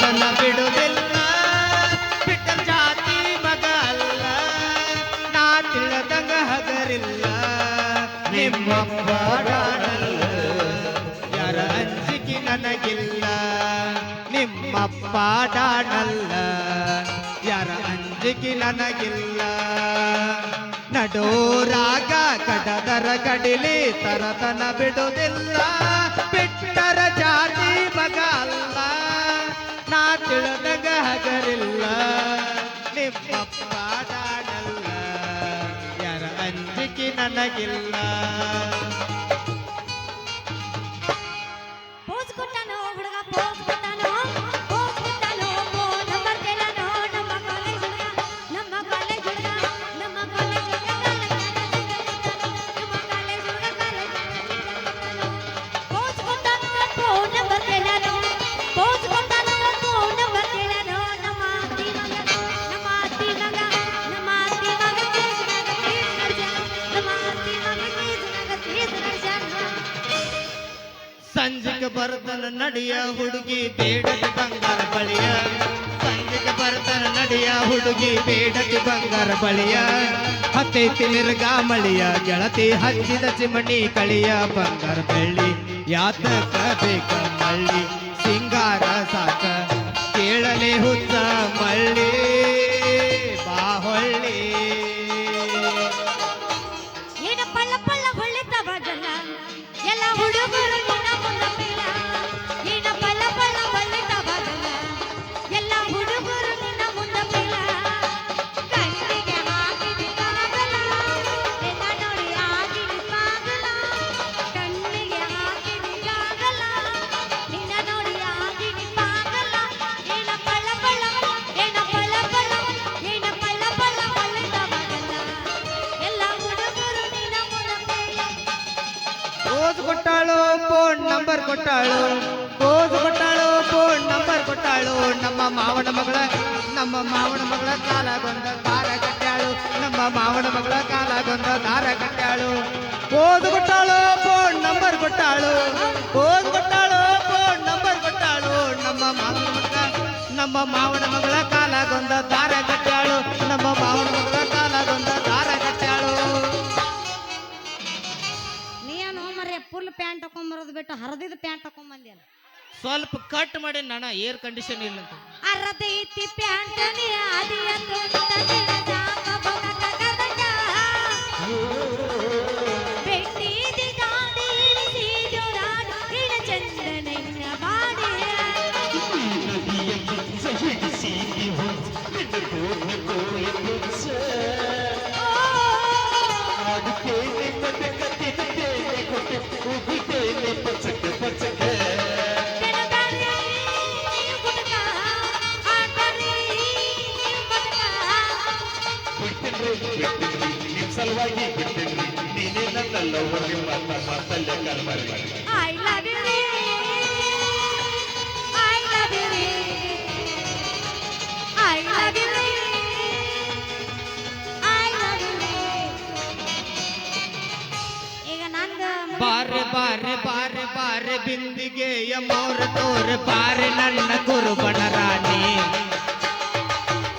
ತನ ಬಿಡುವುದಿಲ್ಲ ಬಿಟ್ಟ ಜಾತಿ ಮಗ ಅಲ್ಲ ನಾ ತಿಳಿದಂಗ ಹಗರಿಲ್ಲ, ನಿಮ್ಮ ಡಾಡಲ್ಲ ಯಾರ ಅಂಜಿಕೆ ನನಗಿಲ್ಲ, ನಿಮ್ಮ ಪಾಡಾಡಲ್ಲ, ಯಾರ ಅಂಜಿಕೆ ನನಗಿಲ್ಲ. ನಡೋರಾಗ ಕಡದರ ಕಡಿಲಿ ತರತನ ಬಿಡುವುದಿಲ್ಲ, ಬಿಟ್ಟರ ಜಾತಿ ಮಗ ಅಲ್ಲ ತಿಳಿದಾಗ ಹಗರಿಲ್ಲ. ನಿಮ್ಮಪ್ಪ ಡಾಡಲ್ಲ ಯಾರ ಅಂಜಿಕೆ ನನಗಿಲ್ಲ. ಸಂಜೆಗೆ ಬರ್ತನ ನಡಿಯ ಹುಡುಗಿ ಬೇಡಕ್ಕೆ ಬಂಗಾರ ಬಳಿಯ. ಸಂಜಿಕ ಬರ್ತನ ನಡಿಯ ಹುಡುಗಿ ಬೇಡಕ್ಕೆ ಬಂಗಾರ ಬಳಿಯ. ಹತ್ತೈತಿ ನಿರ್ಗಾ ಮಳಿಯ ಗೆಳತಿ ಹಚ್ಚಿದ ಚಿಮಣಿ ಕಳಿಯ ಬಂಗಾರ ಬೆಳ್ಳಿ. ಯಾತಕ ಬೇಕ ಮಳ್ಳಿ ಸಿಂಗಾರ ಸಾಕ ಕಾಲಾಗೊಂದ ದಾರ ಕಟ್ಟಾಳು. ಓದು ಕೊಟ್ಟಾಳು ಫೋನ್ ನಂಬರ್ ಕೊಟ್ಟಾಳು. ಓದು ಕೊಟ್ಟಾಳು ಫೋನ್ ನಂಬರ್ ಕೊಟ್ಟಾಳು. ನಮ್ಮ ಮಾವನ ಮಗ ನಮ್ಮ ಮಾವನ ಮಗಳ ಕಾಲಾಗೊಂದ ದಾರ ಕಟ್ಟಾಳು. ನಮ್ಮ ಮಾವನ ಮಗಳ ಕಾಲಾಗೊಂದ ದಾರ ಕಟ್ಟಾಳು. ನೀನು ಮರೆ ಫುಲ್ ಪ್ಯಾಂಟ್ ಹಾಕೊಂಬರೋದು ಬಿಟ್ಟು ಹರಿದಿದ ಪ್ಯಾಂಟ್ ಹಾಕೊಂಬಂದಿಯಲ್ಲ ಸ್ವಲ್ಪ ಕಟ್ ಮಾಡಿ ನಾನು ಏರ್ ಕಂಡೀಷನ್ ಇಲ್ಲ ಅಂತ ಅರ್ಧೈತಿ ಪ್ಯಾಂಟ್ ನೀ ಅಂತ పెట్టేది కాదేని సీతు రాడు ಮಾತ ಮಾತಲ್ಲೇ ಕರ್ಮರಿ I love you. I love you. I love you. I love you. ಈಗ ನಂದ ಬಾರೆ ಬಾರೆ ಬಾರೆ ಬಾರೆ ಬಿಂದಿಗೆಯ ಮೋರ ತೋರೆ ಬಾರೆ ನನ್ನ ಕುರುಬಣ ರಾಣಿ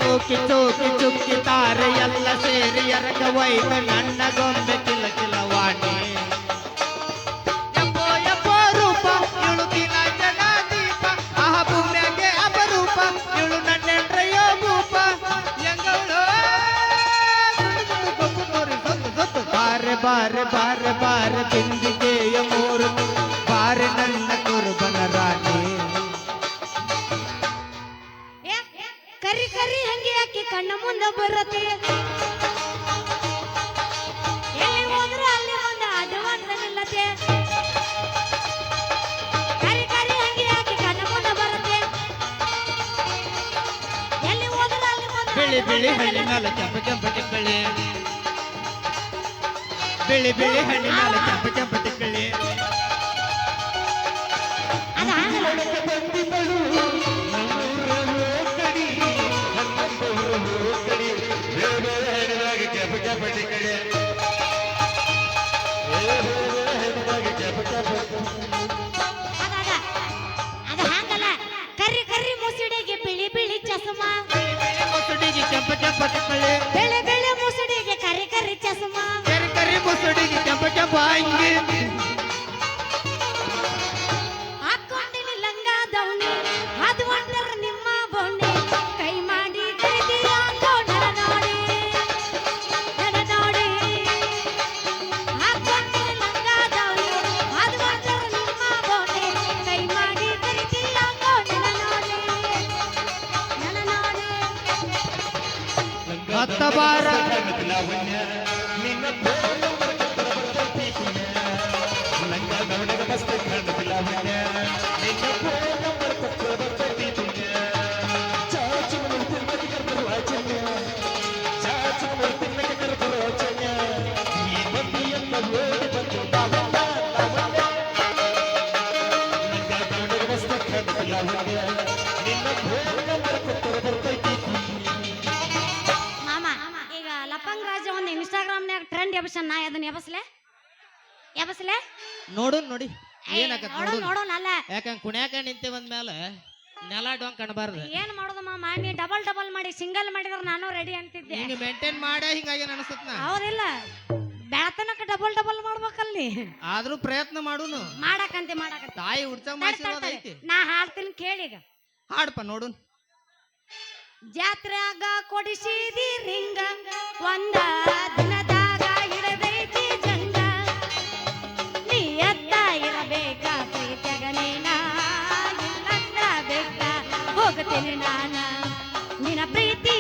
ಚೌಕಿ ಚೌಕಿ, ಚುಕ್ಕಿ ತಾರೆ ಎಲ್ಲ ಸೇರಿ ಎರಗ ವೈದ ನನ್ನ ಗೊಂಬೆ ಕಿಲ ಕಿಲವಾಣಿ ಬಾರೆ ಬಾರೆ ಬಾರೆ ಬಿಂದಿಗೆಯ ಮೂರು ಬಾರೆ ನನ್ನ ಕುರುಬನ ರಾಣಿ. ಕರಿ ಕರಿ ಹಂಗೆ ಯಾಕೆ ಕಣ್ಣ ಮುಂದೆ ಬರತ್ತೆ? ಎಲ್ಲಿ ಹೋದ್ರೆ ಅಲ್ಲಿ ಒಂದು ಅಡ್ವಾನ್ಸ್ ನಿಲ್ಲತ್ತೆ. ಕರಿ ಕರಿ ಹಂಗೆ ಯಾಕೆ ಕಣ್ಣ ಮುಂದೆ ಬರತ್ತೆ? ಎಲ್ಲಿ ಹೋದ್ರೆ ಅಲ್ಲಿ ಒಂದು ಬಿಳಿ ಬಿಳಿ ಹಳ್ಳಿ ಮೇಲೆ. ಕೆಂಪ ಕೆಂಪ ಟಿಕ್ಕಳಿ ಬಿಳಿ ಬಿಳಿ ಹಣ್ಣಿನ ಕೆಂಪ ಕೆಂಪ ಟಿಕ್ಕಳಿ तबारक ಎಬಸ್ಲೆ ನೋಡು ನೋಡಿ. ಏನಾಗತ್ ನೋಡು ನೋಡು. ನೋಡು ಅಲ್ಲ ಯಾಕಂದ್ರೆ ಕುಣ್ಯಾಕ ನಿಂತೆ ಬಂದ್ಮೇಲೆ ನೆಲ ಡೊಂಗ್ ಕಾಣಬಾರ್ದು. ಏನ್ ಮಾಡೋದು ಮಾಮ? ನೀ ಡಬಲ್ ಡಬಲ್ ಮಾಡಿ ಸಿಂಗಲ್ ಮಾಡಿದ್ರ ನಾನು ರೆಡಿ ಅಂತಿದ್ದೆ. ಹಿಂಗ ಮೇಂಟೈನ್ ಮಾಡ ಹಿಂಗಾಗಿ ಅನಸ್ತತ್ ಹೌದಿಲ್ಲ. ಬೆಳತನಕ ಡಬಲ್ ಡಬಲ್ ಮಾಡ್ಬೇಕಲ್ಲಿ. ಆದ್ರೂ ಪ್ರಯತ್ನ ಮಾಡುನು. ಮಾಡಕಂತೆ ಮಾಡಕಂತೆ ತಾಯಿ ಮಾಡಿಸಿರೋದ್ ತಡಿ. ಐತಿ. ನಾ ಹಾಡ್ತೀನಿ ಕೇಳಿಗ ಹಾಡಪ್ಪ ನೋಡು ಜಾತ್ರ್ಯಾಗ ಕೊಡಿಸಿದಿ ರಿಂಗ. ಒಂದ ಇರಬೇಕ ಪ್ರೀತಿಯಾಗ ನೀನ ಇಲ್ಲಂದ್ರ ಬೆಟ್ಟ ಹೋಗ್ತೀನಿ ನಾನ? ನಿನ್ನ ಪ್ರೀತಿ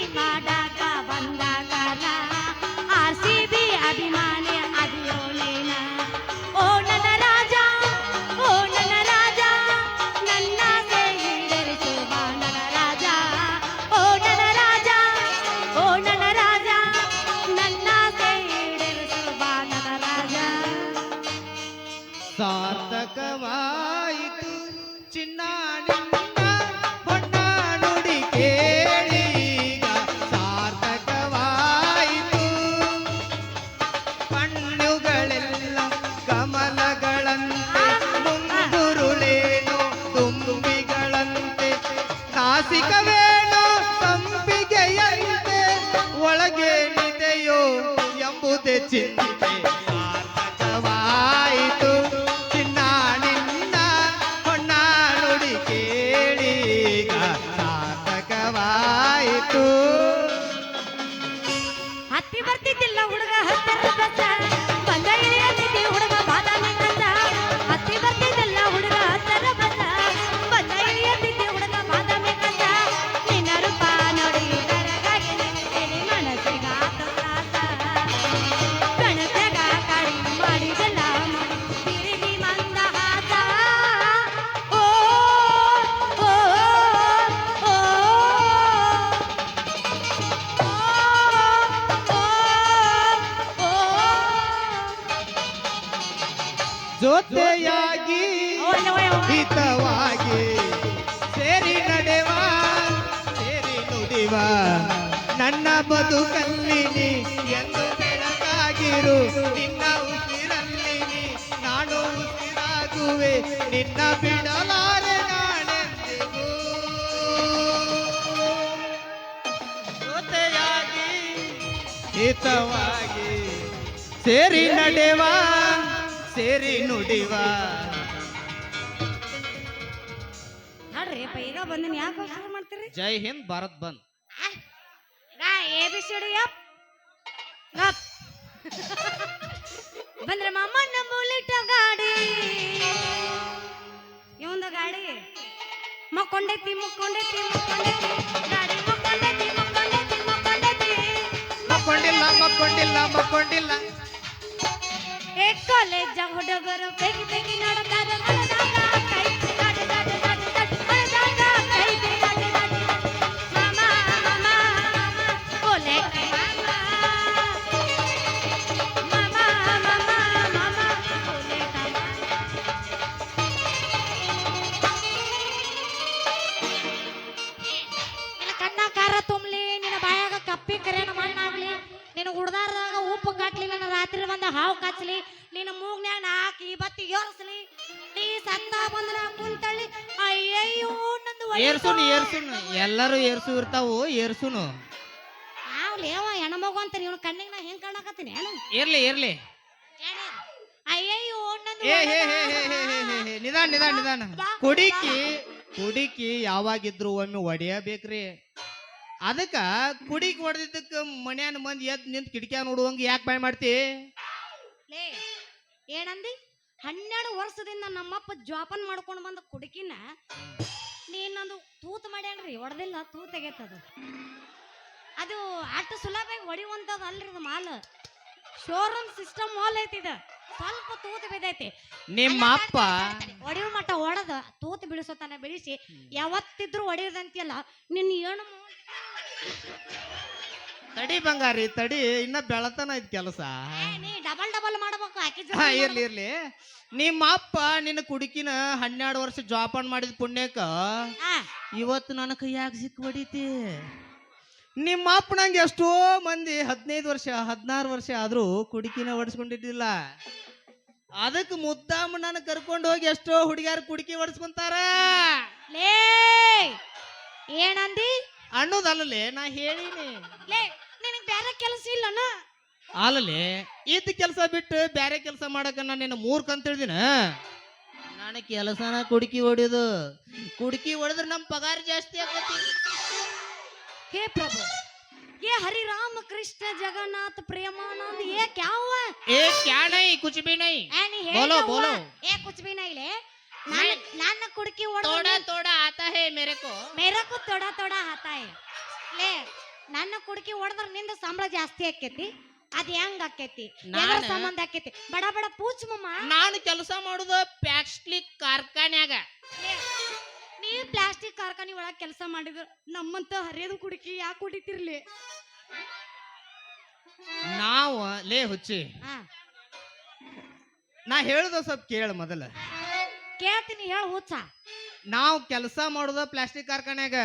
ಜೊತೆಯಾಗಿ ಹಿತವಾಗಿ ಸೇರಿ ನಡೆವ ಸೇರಿ ನುಡಿವ. ನನ್ನ ಬದುಕಲ್ಲಿ ಎಂದು ಬೆಳಕಾಗಿರು ನಿನ್ನ ಉಸಿರಲ್ಲಿ ನಾನು ಉಸಿರಾಗುವೆ ನಿನ್ನ ಬಿಡಲಾರೆ ನಾನೆಂದಿಗೂ. ಜೊತೆಯಾಗಿ ಹಿತವಾಗಿ ಸೇರಿ ನಡೆವ ಸೇರಿ ನುಡಿವ. ನೋಡ್ರಿ ಈಗ ಬಂದಿನಿ. ಯಾಕೆ ಮಾಡ್ತೀರಿ? ಜೈ Hind Bharat bandh. A B C D up ಗಪ್ ಬಂದ್ರೆ ಮಾಮಣ್ಣ ಬುಲೆಟ್ ಗಾಡಿ. ಇವಂದ ಗಾಡಿ. ಮಕ್ಕೊಂಡೈತಿ ಮಕ್ಕೊಂಡೈತಿ ಮಕ್ಕೊಂಡೈತಿ. ಗಾಡಿ ಮಕ್ಕೊಂಡೈತಿ ಮಕ್ಕೊಂಡೈತಿ ಮಕ್ಕೊಂಡೈತಿ. ಮಕ್ಕೊಂಡಿಲ್ಲ ಮಕ್ಕೊಂಡಿಲ್ಲ ಮಕ್ಕೊಂಡಿಲ್ಲ. एक कॉलेज जाऊ डगर पेग पेग ಏರ್ಸು ಇರ್ತಾವು ಏರ್ಸುನು. ಯಾವ ಲೇವ ಹೆಣ್ಮಗು ಅಂತ ನೀವು ಕಣ್ಣಿಗೆ ನಾ ಹೆಂಗ್ ಕಾಣಕತ್ತೀನಿ ಏನು? ಇರ್ಲಿ ಇರ್ಲಿ. ಏನೇ? ಅಯ್ಯಯ್ಯೋ ನಂದು ಏ ಹೇ ಹೇ ಹೇ ಹೇ ಹೇ ಹೇ ಹೇ ನಿಧಾನ ನಿಧಾನ ನಿಧಾನ. ಕುಡಿಕಿ ಕುಡಿಕಿ ಯಾವಾಗಿದ್ರು ಒಮ್ಮೆ ಒಡೆಯಬೇಕ್ರಿ ಅದಕ್ಕ ಕುಡಿಕ್ ಹೊಡೆದಿದ್ದಕ್ಕ ಮನ್ಯಾನ ಮಂದಿ ಎದ್ ನಿಂತ ಕಿಟಕಿಯ ನೋಡುವಂಗ ಯಾಕೆ ಬಾಯ್ ಮಾಡ್ತಿ? ಲೇ ಏನಂದಿ? ಹನ್ನೆರಡು ವರ್ಷದಿಂದ ನಮ್ಮಪ್ಪ ಜೋಪಾನ ಮಾಡ್ಕೊಂಡು ಬಂದ ಕುಡುಕಿನ ನೀನೊಂದು ತೂತು ಮಾಡ್ಯಾನ್ರಿ ಹೊಡೆದಿಲ್ಲ ತೂ ತೆಗೆತದ. ಅದು ಅಷ್ಟು ಸುಲಭವಾಗಿ ಹೊಡಿಯುವಂಥದ್ದು ಅಲ್ರಿ ಇದು ಮಾಲ್. ಶೋರೂಮ್ ಸಿಸ್ಟಮ್ ಮಾಲ್ ಐತಿ ಇದು. ಸ್ವಲ್ಪ ತೂತು ಬಿದ್ದೈತಿ. ನಿಮ್ಮ ಅಪ್ಪ ಹೊಡಿಯೋ ಮಟ್ಟ ಹೊಡೆದ ತೂತು ಬಿಡಿಸೋತನ ಬಿಡಿಸಿ ಯಾವತ್ತಿದ್ರು ಹೊಡೆಯೋದಂತಿಯಲ್ಲ ನಿನ್ನ ಏನು ತಡಿ ಬಂಗಾರಿ ತಡಿ ಇನ್ನ ಬೆಳತನ ಐತ್ ಕೆಲಸ. ಏ, ನೀ ಡಬಲ್ ಡಬಲ್ ಆಕಿ ಹಾ ಇರ್ಲಿ ಇರ್ಲಿ. ನಿಮ್ಮ ಅಪ್ಪ ನಿನ್ನ ಕುಡುಕಿನ ಹನ್ನೆರಡು ವರ್ಷ ಜೋಪಾನ ಮಾಡಿದ ಪುಣ್ಯಕ್ಕ ಇವತ್ತು ನನ್ನ ಕೈಯಾಗ ಸಿಕ್ ಹೊಡಿತಿ ನಿಮ್ಮ ಅಪ್ಪ ನಂಗೆ ಎಷ್ಟೋ ಮಂದಿ ಹದಿನೈದು ವರ್ಷ ಹದಿನಾರು ವರ್ಷ ಆದ್ರೂ ಕುಡುಕಿನ ಹೊಡಿಸ್ಕೊಂಡಿದ್ದಿಲ್ಲ ಅದಕ್ಕೆ ಮುದ್ದಾಮ ನನ್ನ ಕರ್ಕೊಂಡು ಹೋಗಿ ಎಷ್ಟೋ ಹುಡುಗಿಯಾರ ಕುಡುಕಿ ಹೊಡಿಸ್ಕೊಂತಾರ ಲೇ ಏನಂದಿ? ಅನ್ನೋದಲ್ಲಲೇ ನಾ ಹೇಳಿನಿ. ಲೇ ನಿನಗೆ ಬೇರೆ ಕೆಲಸ ಇಲ್ಲನ? ಅಲ್ಲಲೇ ಇದ್ದ ಕೆಲಸ ಬಿಟ್ಟು ಬೇರೆ ಕೆಲಸ ಮಾಡಕ ನಾನು ನಿನ್ನ ಮೂರ್ಖ ಅಂತ ಹೇಳಿದಿನ ನಾನು ಕೆಲಸನ ಕುಡುಕಿ ಹೊಡಿಯೋದು ಕುಡುಕಿ ಹೊಡೆದ್ರೆ ನಮ್ಮ ಪಗಾರ ಜಾಸ್ತಿ ಆಗತಿ ಹೇ ಪ್ರಭು ये हरि राम कृष्ण जगन्नाथ प्रेमानंद ये क्या हुआ ಏ ಕ್ಯಾ ನೈ ಕುಚ್ ಬಿ ನೈ ऐ नहीं है बोलो, क्या हुआ? बोलो। ये कुछ भी नहीं ले नान नान कुड़की ओढ़ ತೋಡ ತೋಡ ಆತಾ ಹೇ ಮೇರೆ ಕೋ मेरे को थोड़ा थोड़ा आता है ಲೇ ನನ್ನ ಕುಡುಕಿ ಹೊಡೆದ್ರ ನಿಂದ ಸಂಬಳ ಜಾಸ್ತಿ ಆಕೇತಿ ಅದ್ ಹೆಂಗ್ ಆಕೇತಿ? ಎದ್ರ ನಾನ- ಸಂಬಂಧ ಆಕೇತಿ? ಬಡ ಬಡ ಪೂಚ್ ಮಮ್ಮ ನಾನು ಕೆಲಸ ಮಾಡುದ ಪ್ಲಾಸ್ಟಿಕ್ ಕಾರ್ಖಾನ್ಯಾಗ. ನೀ ಪ್ಲಾಸ್ಟಿಕ್ ಕಾರ್ಖಾನೆ ಒಳಗ ಕೆಲಸ ಮಾಡಿದ್ರ ನಮ್ಮಂತ ಹರಿಯದು ಕುಡಿಕಿ ಯಾಕೆ ಕುಡಿತಿರ್ಲಿ? ನಾವ ಲೇ ಹುಚ್ಚಿ. ಆ, ನಾ ಹೇಳ್ದ ಸ್ವಲ್ಪ ಕೇಳ ಮೊದಲ. ಕೇಳ್ತೀನಿ ಹೇಳ ಹುಚ್ಚ. ನಾವು ಕೆಲಸ ಮಾಡುದ ಪ್ಲಾಸ್ಟಿಕ್ ಕಾರ್ಖಾನ್ಯಾಗ.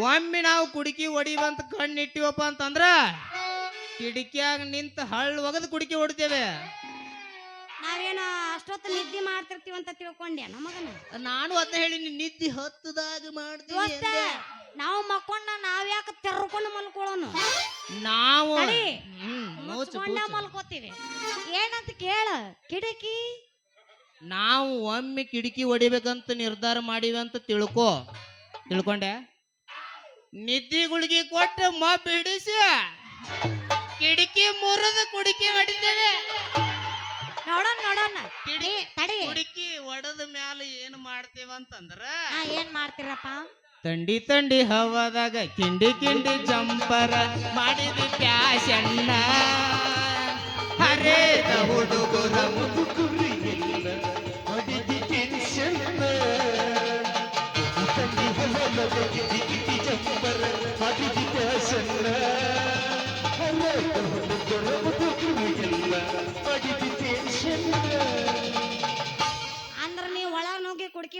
ಒಮ್ಮೆ ನಾವು ಕುಡಿಕಿ ಒಡಿವಂತ ಕಣ್ಣಿಟ್ಟಿವಪ್ಪ ಅಂತಂದ್ರ ಕಿಡಿಕಿಯಾಗ ನಿಂತ ಹಳ್ಳ ಒಗದು ಕುಡಿಕೆ ಹೊಡಿತೇವೆ. ನಾವೇನ ಅಷ್ಟೊತ್ತು ನಿದ್ದೆ ಮಾಡ್ತಿರ್ತೀವಿ ಅಂತ ತಿಳ್ಕೊಂಡೆ ನಮಗನ? ನಾನು ಅಂತ ಹೇಳಿ ನಿದ್ದೆ ಹತ್ತದಾಗ ಮಾಡ್ತೀವಿ ಅಂದೆ. ನಾವು ಮಕ್ಕೊಂಡ ನಾವ್ಯಾಕ ತೆರ್ಕೊಂಡು ಮಲ್ಕೊಳ್ಳೋನು ನಾವು ತಡಿ. ಹ್ಮ್, ಮೋಚು, ಮುಚ್ಕೊಂಡ ಮೋಚು. ಮಲ್ಕೋತೀವಿ. ಏನಂತ ಕೇಳ ಕಿಡಕಿ ನಾವು ಒಮ್ಮೆ ಕಿಟಕಿ ಹೊಡಿಬೇಕಂತ ನಿರ್ಧಾರ ಮಾಡಿವಿ ಅಂತ ತಿಳ್ಕೊ. ತಿಳ್ಕೊಂಡೆ? ನಿದ್ದೆ ಗುಳಿಗೆ ಕೊಟ್ಟು ಮಬ್ಬ ಹಿಡಿಸಿ. ಕಿಟಕಿ ಮುರಿದು ಕುಡಿಕೆ ಹೊಡಿತೇವೆ ನೋಡೋಣ ನೋಡೋಣ. ಕಿಡಿ- ತಡಿ. ಕುಡಿಕಿ ಒಡದ ಮ್ಯಾಲ ಏನ್ ಮಾಡ್ತೇವ ಅಂತಂದ್ರ? ಆ, ಏನ್ ಮಾಡ್ತೀರಪ್ಪ? ತಂಡಿ ತಂಡಿ ಹವಾದಾಗ ಕಿಂಡಿ ಕಿಂಡಿ ಜಂಪರ ಮಾಡಿದ ಪ್ಯಾಶನ್ನ ಹರೇದ ಹುಡುಗರ ಹುಡುಗುರಿಗೆಲ್ಲ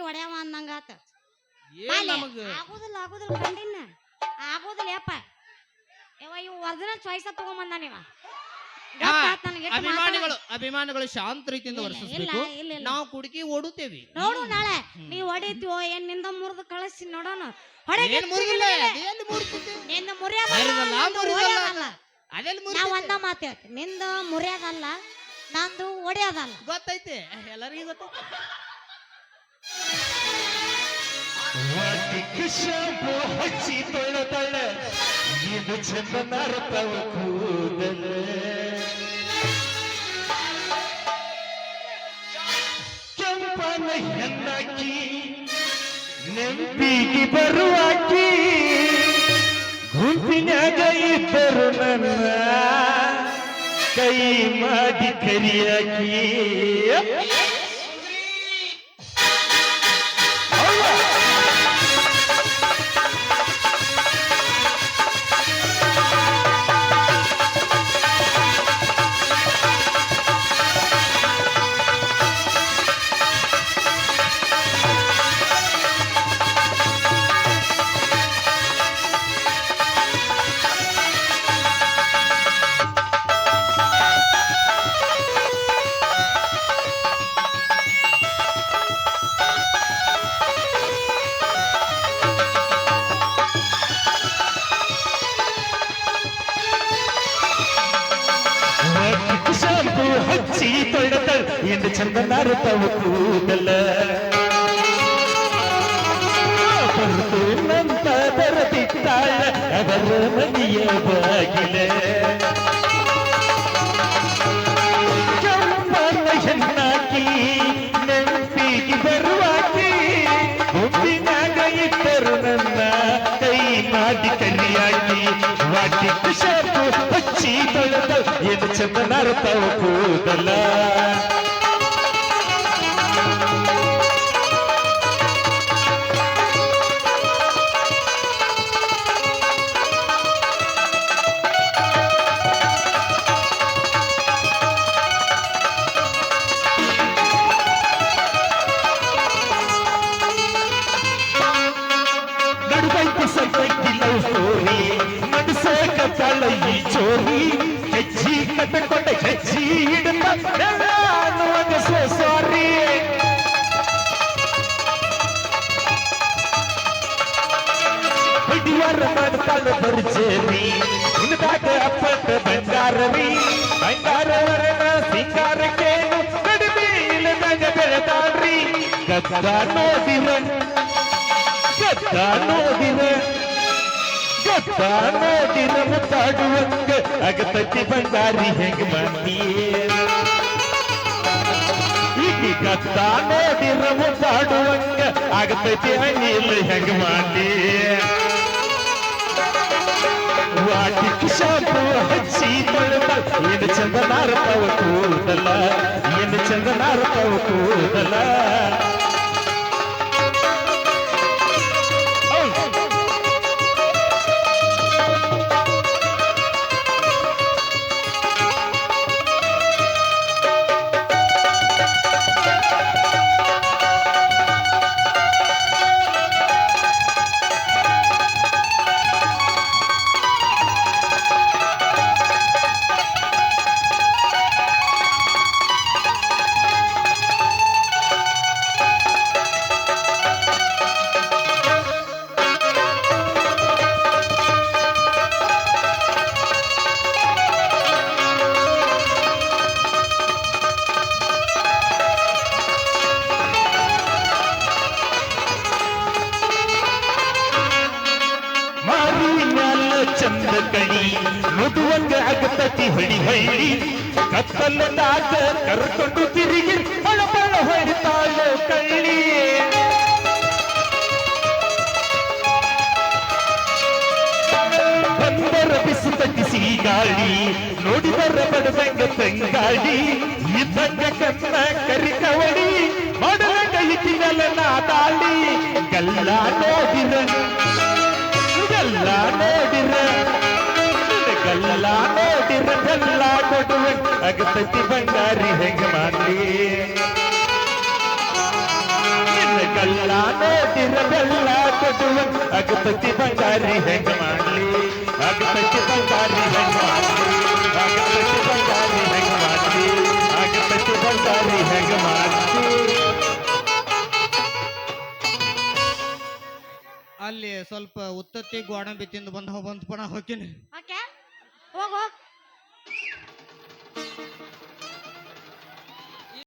ಹೊಡ್ಯಾವ ಅಂದಂಗಾತ ಆಗುದಿಲ್ಲ ಆಗುದಿಲ್ಲ ಕಂಡಿನ ಆಗುದಿಲ್ಲ ಯಪ್ಪ. ಯವ್ವ ಇವ್ ಒರಿಜಿನಲ್ ಚಾಯ್ಸ್ ತಗೊಂಬಂದ ನೀವ ಅಭಿಮಾನಿಗಳು ಅಭಿಮಾನಿಗಳು ಶಾಂತ ರೀತಿಯಿಂದ ವರ್ತಿಸ್ಬೇಕು. ನಾವು ಕುಡುಕಿ ಓಡುತ್ತೇವೆ. ನೋಡು ನಾಳೆ ನೀ ಹೊಡಿತೀವೋ ಏನ್ನಿಂದ ಮುರಿದು ಕಳಿಸಿ ನೋಡೋಣ? ನಿಂದ ಮುರಿಯೋದಲ್ಲ ನಾವ್? ಒಂದ ಮಾತು ನಿಂದ ಮುರಿಯೋದಲ್ಲ ನಂದು ಒಡೆಯೋದಲ್ಲ ಗೊತ್ತೈತೆ. ಎಲ್ಲರಿಗೂ ಗೊತ್ತೈತೆ. ಶಾಂಪು ಹಚ್ಚಿ ತಳ್ಳ ಇದು ಚಂದನರ್ತವ ಕೂದಲ. ಕೆಂಪನ ಹೆಣ್ಣಾಕಿ, ನೆಂಪಿಗೆ ಬರುವಾಕಿ ಗುಂಪಿನಾಗ ಇದ್ದರು ನನ್ನ ಕೈ ಮಾಡಿ ಕರಿಯಾಕಿ. ತೊಳೆದ ಏನು ಚಂದ ನಾರುತ್ತವ ಕೂದಲ ನಡುವೈತಿ ಸೈಕಿ ಲವ್ ಸ್ಟೋರಿ ನಡ್ಸೋಕ ತಾಳ ಈ ಚೋರಿ ಮಾಡ್ತಾಳ ಬರ್ಜೇರಿ ನಿನ್ನದಾಗ ಅಪ್ಪಟ ಬಂಗಾರವಿ ಬಂಗಾರವರನ ಸಿಂಗಾರಕ್ಕೇನು ಕಡಿಮೆ ಇಲ್ಲದಂಗ ಬೆಳೆದಾಡ್ರಿ ಗದ್ದ ನೋಡಿರ ಗದ್ದ ನೋಡಿರ ಗದ್ದ ನೋಡಿರ ಮುತ್ತಾಡುವಂಗ ಅಗತತಿ ಬಂಗಾರಿ ಹೆಂಗ ಮಂದಿ ಈಗ ಗದ್ದ ನೋಡಿರ ಮುತ್ತಾಡುವಂಗ ಆಗತೈತಿ ಅನಿಲ್ ಹೆಂಗ ಮಾಡಿ? ವಾಟಿ ಶಾಂಪು ಹಚ್ಚಿ ತೊಳೆದ ಏನು ಚಂದ ನಾರತವ ಕೂದಲ ಏನು ಚಂದ ನಾರತವ ಕೂದಲ. ಆಗತತಿ ಹೊಳಿ ಹೊಳ್ಳಿ ಕತ್ತಲದಾಗ ಕರ್ಕೊಂಡು ತಿರುಗಿ ಬಳಬಳ ಹೊಡಿತಾಳು ಕಳ್ಳಿ. ಬಂದರ ಬಿಸಿ ತಗ್ಗಿಸಿ ಗಾಳಿ, ನೋಡಿದರ ಬಡದಂಗ ಈ ತಂಗ ಕನ್ನ ಕರಿ ಕವಡಿ ಮಾಡದಂಗ ಇಟ್ಟಿನಲ್ಲ ನಾದಾಳಿ ಗಲ್ಲ ನೋಡಿರ ಗಲ್ಲ ನೋಡಿರ. ಗಲ್ಲ ನೋಡಿರ ಬೆಲ್ಲ ಕೊಡುವ ಅಗತತಿ ಬಂಗಾರಿ ಹೆಂಗ ಮಾಡ್ಲಿ ನಿನ್ನ ಗಲ್ಲ ನೋಡಿರ ಬೆಲ್ಲ ಕೊಡುವ ಅಗತತಿ ಬಂಗಾರಿ ಹೆಂಗ ಮಾಡ್ಲಿ ಅಗತತಿ ಬಂಗಾರಿ ಹೆಂಗ ಮಾಡ್ಲಿ ಅಗತತಿ ಬಂಗಾರಿ ಹೆಂಗ ಮಾಡ್ಲಿ ಅಗತತಿ ಬಂಗಾರಿ ಹೆಂಗ ಮಾಡ್ಲಿ ಅಲ್ಲಿ ಸ್ವಲ್ಪ ಉತ್ತತ್ತಿ ಗೋಡಂಬಿ ತಿಂದು ಬಂದ ಬಂದು ಪುನಃ ಹೋಗ್ತೀನಿ. ಓಕೆ ಹೋಗ್ ಹೋಗ್